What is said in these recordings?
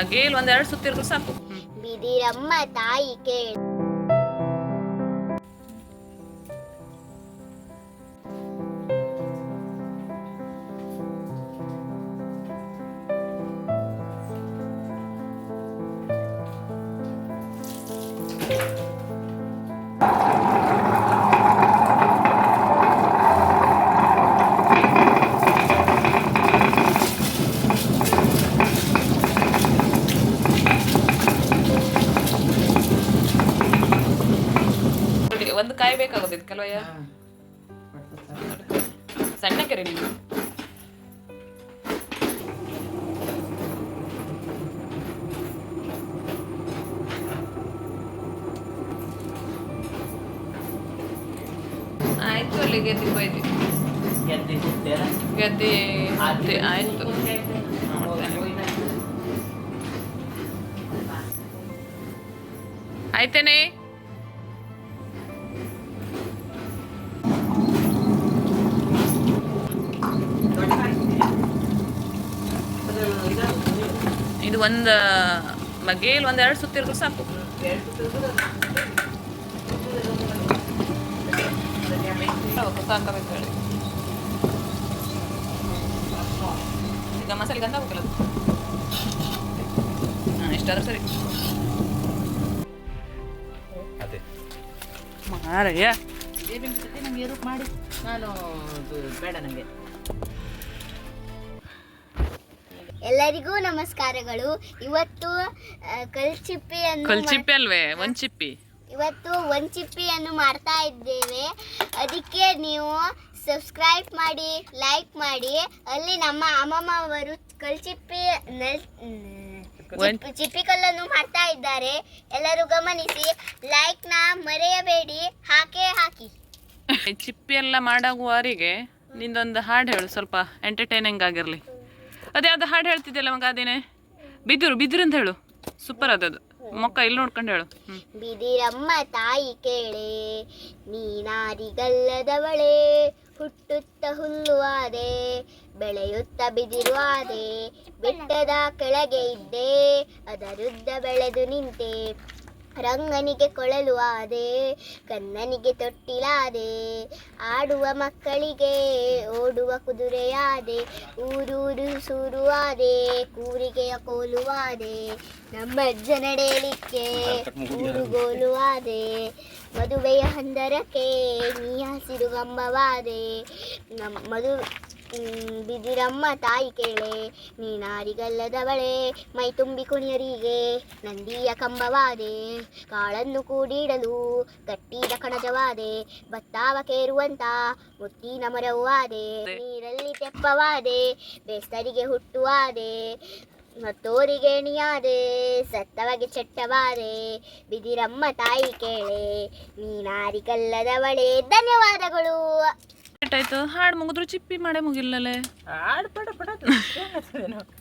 ಬಗ್ಗೆಯಲ್ಲಿ ಇಲ್ಲಿ ಒಂದೆರಡು ಸುತ್ತಿರೋದು ಸಾಕು. ಬಿದಿರಮ್ಮ ತಾಯಿ ಕೇಳಿ ನೋಡಿ, ಒಂದು ಬೇಕಾಗುತ್ತೆ ಇದಕ್ಕೆಲ್ವಯ್ಯ ಸಣ್ಣ ಕೆರೆ ನೀವು. ಆಯ್ತು ಅಲ್ಲಿ ಗೆದ್ದಿ ಹೋಯ್ತು ಗೆದ್ದೆ ಹೋಗ್ತೀರಾ? ಆಯ್ತು. ಆಯ್ತೇನೆ. ಇದು ಒಂದು ಬಗ್ಗೆಯಲ್ಲಿ ಒಂದು ಎರಡು ಸುತ್ತಿರ್ಗೂ ಸಾಕು. ಸಾಕಾಗಬೇಕು ಹೇಳಿ ಈಗ ಮಸಾಲೆ ಗಂಧ ಹೋಗಲ್ಲ ಹಾಂ ಇಷ್ಟಾದ್ರೆ ಸರಿ. ಅದೇ. ಮಾರಯ್ಯ ಜೊತೆ ನಂಗೆ ಏರು ಮಾಡಿ. ನಾನು ಬೇಡ ನನಗೆ ಎಲ್ಲರಿಗೂ ನಮಸ್ಕಾರಗಳು. ಇವತ್ತು ಕಲ್ಚಿಪ್ಪಿಯನ್ನು ಕಲ್ಚಿಪ್ಪಿ ಅಲ್ವೇ? ಒಂದ್ ಚಿಪ್ಪಿ. ಇವತ್ತು ಒಂದ್ ಚಿಪ್ಪಿಯನ್ನು ಮಾಡ್ತಾ ಇದ್ದೇವೆ. ಅದಕ್ಕೆ ನೀವು ಸಬ್ಸ್ಕ್ರೈಬ್ ಮಾಡಿ ಲೈಕ್ ಮಾಡಿ. ಅಲ್ಲಿ ನಮ್ಮ ಅಮ್ಮಮ್ಮ ಅವರು ಕಲ್ಚಿಪ್ಪಿ ನಲ್ ಒಂದ್- ಚಿಪ್ಪಿ- ಕಲ್ಲನ್ನು ಮಾಡ್ತಾ ಇದ್ದಾರೆ. ಎಲ್ಲರೂ ಗಮನಿಸಿ. ಲೈಕ್ನ ಮರೆಯಬೇಡಿ. ಹಾಕೇ ಹಾಕಿ. ಚಿಪ್ಪಿ ಎಲ್ಲ ಮಾಡಾಗುವವರಿಗೆ ನಿಂದೊಂದು ಹಾಡು ಹೇಳು. ಸ್ವಲ್ಪ ಎಂಟರ್ಟೈನಿಂಗ್ ಆಗಿರ್ಲಿ. ಅದೇ, ಅದು ಹಾಡು ಹೇಳ್ತಿದ್ದೆಲ್ಲ ಮಗ, ಅದೇನೆ? ಬಿದಿರು ಬಿದಿರು ಅಂತ ಹೇಳು. ಸೂಪರ್ ಅದದು ಮೊಕ್ಕ ಇಲ್ಲಿ ನೋಡ್ಕೊಂಡು ಹೇಳು. ಬಿದಿರಮ್ಮ ತಾಯಿ ಕೇಳೆ ನೀನಾರಿಗಲ್ಲದವಳೆ ಹುಟ್ಟುತ್ತ ಹುಲ್ಲುವಾದೆ, ಬೆಳೆಯುತ್ತ ಬಿದಿರುವಾದೆ, ಬೆಟ್ಟದ ಕೆಳಗೆ ಇದ್ದೆ, ಅದರುದ್ದ ಬೆಳೆದು ನಿಂತೆ. ರಂಗನಿಗೆ ಕೊಳಲು ಆದೆ ಕನ್ನನಿಗೆ ತೊಟ್ಟಿಲಾದೆ ಆಡುವ ಮಕ್ಕಳಿಗೆ ಓಡುವ ಕುದುರೆಯಾದೆ ಊರೂರು ಸೂರುವಾದೆ ಕೂರಿಗೆಯ ಕೋಲುವಾದೆ ನಮ್ಮ ಅಜ್ಜ ನಡೆಯಲಿಕ್ಕೆ ಊರುಗೋಲುವಾದೆ ಮದುವೆಯ ಹಂದರಕ್ಕೆ ನೀ ಹಸಿರು ಗಂಬವಾದೆ ನಮ್ಮ ಮದು ಬಿದಿರಮ್ಮ ತಾಯಿ ಕೇಳೆ, ನೀನಾರಿಗಲ್ಲದವಳೆ, ಮೈ ತುಂಬಿ ಕುಣಿಯರಿಗೆ, ನಂದಿಯ ಕಂಬವಾದೆ, ಕಾಳನ್ನು ಕೂಡಿಡಲು ಗಟ್ಟಿದ ಕಣಜವಾದೆ ಬತ್ತಾವ ಕೇರುವಂತ ಮುತ್ತಿನ ಮರವಾದೆ ನೀರಲ್ಲಿ ತೆಪ್ಪವಾದೆ, ಬೇಸ್ತರಿಗೆ ಹುಟ್ಟುವಾದೆ ಮತ್ತೋರಿಗೆ ಸತ್ತವಾಗಿ ಚಟ್ಟವಾದೆ ಬಿದಿರಮ್ಮ ತಾಯಿ ಕೇಳೆ ನೀನಾರಿಗಲ್ಲದವಳೆ ಧನ್ಯವಾದಗಳು. ಆಯ್ತು ಹಾಡು ಮುಗಿದ್ರು ಚಿಪ್ಪಿ ಮಾಡೇ ಮುಗಿಲ್ಲಲೇ ಹಾಡು ಪಡ ಪಡ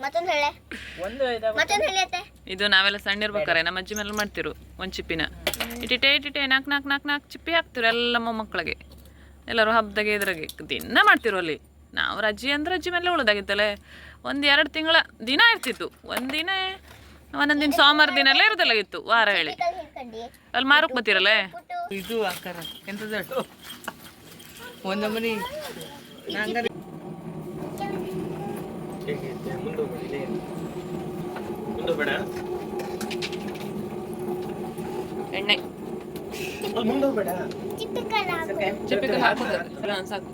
ಮತ್ತೊಂದು ಹೇಳೆ. ಒಂದು ಮತ್ತೊಂದು ಇದು ನಾವೆಲ್ಲ ಸಣ್ಣ ಇರ್ಬೇಕಾರೆ ನಮ್ಮ ಅಜ್ಜಿ ಮೇಲೆ ಮಾಡ್ತಿರು ಒಂದ್ ಚಿಪ್ಪಿನ. ಇಟಿಟೆ ಇಟಿಟೆ ನಾಲ್ಕು ನಾಲ್ಕು ನಾಲ್ಕು ನಾಲ್ಕು ಚಿಪ್ಪಿ ಹಾಕ್ತಿರು ಎಲ್ಲ ಮೊಮ್ಮಕ್ಕಳಿಗೆ. ಎಲ್ಲರೂ ಹಬ್ಬದಾಗೆ ಇದ್ರಾಗೆ ದಿನ ಮಾಡ್ತಿರು ಅಲ್ಲಿ. ನಾವು ರಜೆ ಅಂದ್ರೆ ರಜೆ ಮೇಲೆ ಉಳಿದಾಗಿತ್ತಲ್ಲ? ಒಂದು ಎರಡು ತಿಂಗಳ ದಿನ ಇರ್ತಿತ್ತು. ಒಂದಿನ ಒಂದೊಂದು ದಿನ ಸೋಮವಾರ ದಿನ ಎಲ್ಲ ಇತ್ತು ವಾರ ಹೇಳಿ ಅಲ್ಲಿ ಮಾರಕ್ ಬತ್ತಿರಲೇ ಇದು ಆಕಾರ ಎಂತದ ಎಣ್ಣೆ. ಚಿಪ್ಪಿಗೆ ಹಾಕುದು ಸಾಕು.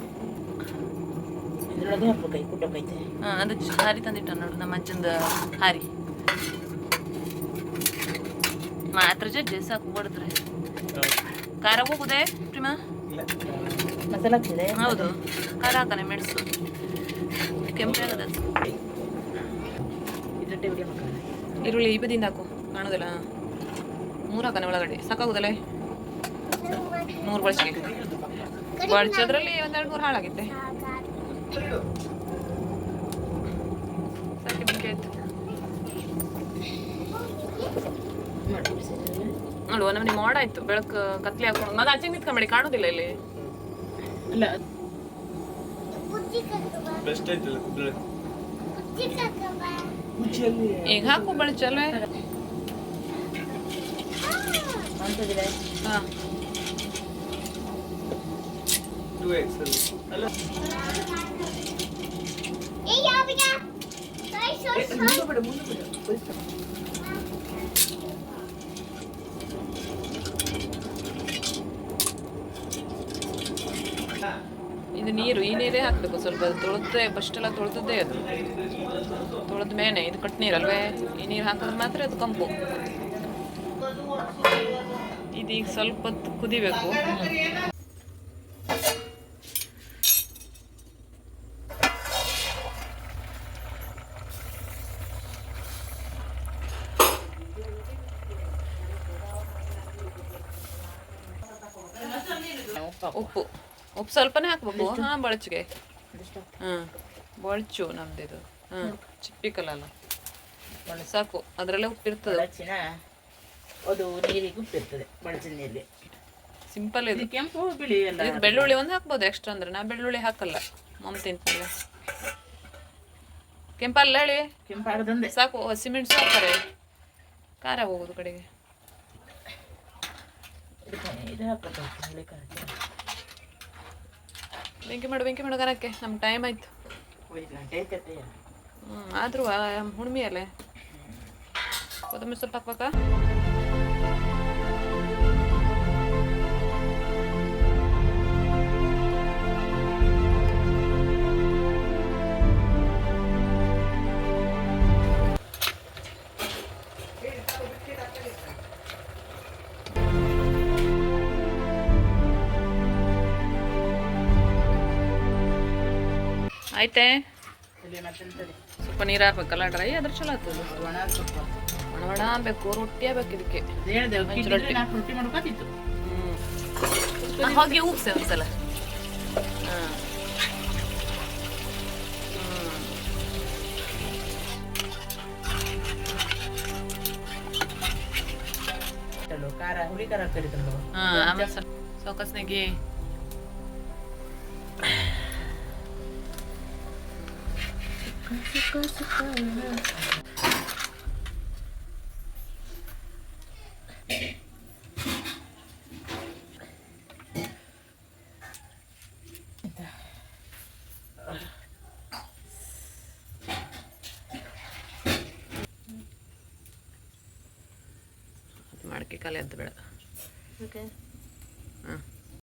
ಇದ್ರೊಳಗೆ ಹಾಕ್ಬೇಕು ಕೈ ಕುಟ್ಟಕ್ಕೈತೆ ಹಾಂ ಅದು ಹಾರಿ ತಂದಿಟ್ಟ ನೋಡು ನಮ್ಮ ಅಜ್ಜಂದ ಹಾರಿ. ಮಾತ್ರ ಜಜ್ಜೆ ಸಾಕು ಬಡಿದ್ರೆ ಖಾರ ಹೋಗುದೇ ಪ್ರಿಮಾ? ಮಸಾಲ ಹಾಕ್ತಿದೆ ಹೌದು. ಖಾರ ಹಾಕನೆ ಮೆಣಸು. ಕೆಂಪೆ ಆಗದ ಈರುಳ್ಳಿ ಈ ಬದಿಯಿಂದ ಹಾಕು ಕಾಣೋದಿಲ್ಲ. ಮೂರು ಹಾಕನೆ ಒಳಗಡೆ. ಸಾಕಾಗುದಲ್ಲ? ಮೂರು ಬಳಸಿಗೆ ಬಳಸೋದ್ರಲ್ಲಿ ಒಂದೆರಡು ಮೂರು ಹಾಳಾಗಿತ್ತೆ ಸಾಕಿ can get. ನೋಡು ನಮ್ಗೆ ಮೋಡ ಆಯ್ತು. ಬೆಳಕು ಕತ್ಲೆ ಹಾಕೊಂಡು ಮತ್ತೆ ಆಚೆ ನಿಂತ್ಕೊಂಬೇಡಿ ಕಾಣೋದಿಲ್ಲ ಇಲ್ಲಿ. ಈಗ ಹಾಕು ಬಳಿ ಚಲೋ ಹಾಂ ಟೂ ಎಕ್ಸ್ ಅಲ್ಲಿ ಅಲ್ಲ ಏ ಯಾವಾಗ ಕೈ ಏ, ಸೋಸ್ ಮುಂದೆ ಬಿಡು ಮುಂದೆ ಬಿಡು ಬೈಸ್ತಾ. ಇದು ನೀರು, ಈ ನೀರೇ ಹಾಕಬೇಕು. ಸ್ವಲ್ಪ ತೊಳೆದ್ರೆ ಎಲ್ಲ ತೊಳೆದದ್ದೇ ಅದು. ತೊಳೆದ ಮೇಲೆ ಇದು ಕಟ್ ನೀರಲ್ವೇ? ಈ ನೀರು ಹಾಕಿದ್ರೆ ಮಾತ್ರ ಅದು ಕಂಪು. ಇದೀಗ ಸ್ವಲ್ಪ ಹೊತ್ತು ಕುದಿಬೇಕು. ಉಪ್ಪು. ಉಪ್ಪು ಸ್ವಲ್ಪನೇ ಹಾಕ್ಬೇಕು. ಹಾ ಬಳಚಿಗೆ. ಹ್ಮ್ ಹಾಂ. ಬಳಚು ನಮ್ದಿದು ಹಾಂ ಚಿಪ್ಪಿ ಕಲ್ಲಲ್ಲ ಸಾಕು. ಅದರಲ್ಲೇ ಉಪ್ಪಿರ್ತದೆ ಬಳಚಿನ ಅದು ನೀರಿಗೆ ಉಪ್ಪಿರ್ತದೆ ಬಳಸಿನ ನೀರಿಗೆ. ಸಿಂಪಲ್ ಇದು. ಇದು ಕೆಂಪು ಬಿಳಿ ಎಲ್ಲ ಇದು ಬೆಳ್ಳುಳ್ಳಿ ಒಂದು ಹಾಕ್ಬೋದು ಎಕ್ಸ್ಟ್ರಾ ಅಂದ್ರೆ. ನಾ ಬೆಳ್ಳುಳ್ಳಿ ಹಾಕಲ್ಲ. ಮಮ್ಮ ತಿಂತಲ್ಲ ಕೆಂಪಲ್ಲ ಹೇಳಿ? ಕೆಂಪಾಗದಂದೆ ಸಾಕು. ಸಿಮೆಂಟ್ ಹಾಕ್ತಾರೆ ಖಾರ ಹೋಗೋದು ಕಡೆಗೆ. ಇದು ಹಾಕ್ಬೇಕು. ಹುಳಿ ಖಾರ. ಬೆಂಕಿ ಮಾಡು ಬೆಂಕಿ ಮಾಡು ಖಾರಕ್ಕೆ ನಮ್ಮ ಟೈಮ್ ಆಯ್ತು. ಹ್ಞೂ ಆದರೂ ಹುಣ್ಮಿ ಅಲ್ಲೇ ಕೊತ್ತಂಬರಿ ಸೊಪ್ಪು ಹಾಕ್ಬೇಕಾ? ಆಯ್ತೇ? ಇಲ್ಲಿ ಮತ್ತೆಂತದೆ ಸ್ವಲ್ಪ ನೀರು ಹಾಕ್ಬೇಕಲ್ಲ ಡ್ರೈ ಅದ್ರ ಚಲೋ ಆಗ್ತದೆ ಒಣ ಸ್ವಲ್ಪ ಒಣ ಒಣ ಬೇಕು ರೊಟ್ಟಿ ಆಗ್ಬೇಕು ಇದಕ್ಕೆ. ಅದು ಹೇಳ್ದೆ ಮಂಚು ಕಿಡ್ನಿದ್ರೆ ರೊಟ್ಟಿ. ನಾಲ್ಕು ರೊಟ್ಟಿ ಮಾಡ್ಕೊತಿತ್ತು. ಹ್ಞೂ ಹೋಗಿ ಉಪ್ಸೆ ಒಂದ್ಸಲ. ಹಾಂ. ಇತ್ತಳು, ಖಾರ ಹುಳಿ ಖಾರ ಕರಿತಳು ಹಾಂ ಆಮೇಲೆ ಸ್ವಲ್ಪ ಸೌಕಸ್ನಾಗಿ Where's the phone? Okay.